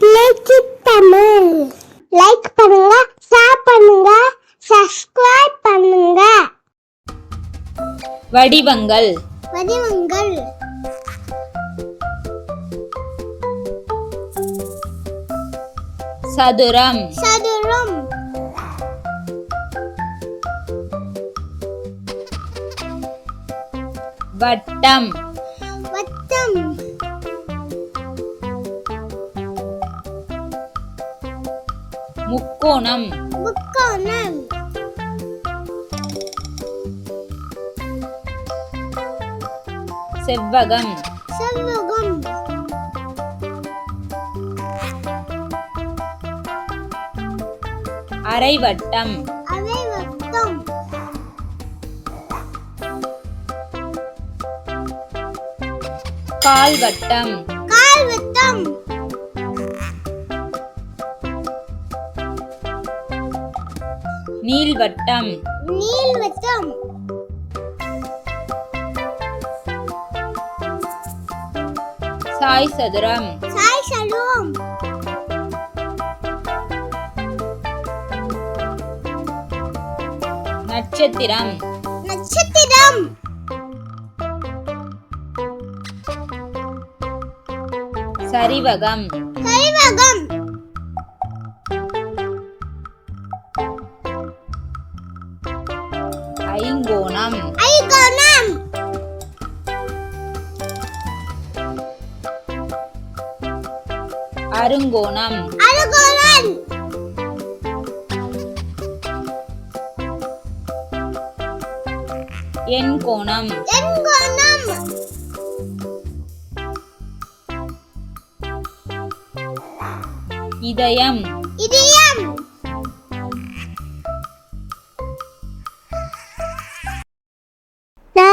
பிளேச்சி Tamil like பண்ணுங்க share பண்ணுங்க subscribe பண்ணுங்க வடிவங்கள் வடிவங்கள் சதுரம் சதுரம் வட்டம் வட்டம் முக்கோணம். முக்கோணம். செவ்வகம். செவ்வகம். அரைவட்டம். அரை வட்டம் கால்வட்டம். நீள்வட்டம். நீள் வட்டம் சாய் சதுரம். சாய் சதுரம். நட்சத்திரம். நட்சத்திரம். சரிவகம். சரிவகம். ஐங்கோணம் ஐகோணம். அருங்கோணம். அருகோணம் எண்கோணம். எண்கோணம். இதயம். இதயம்.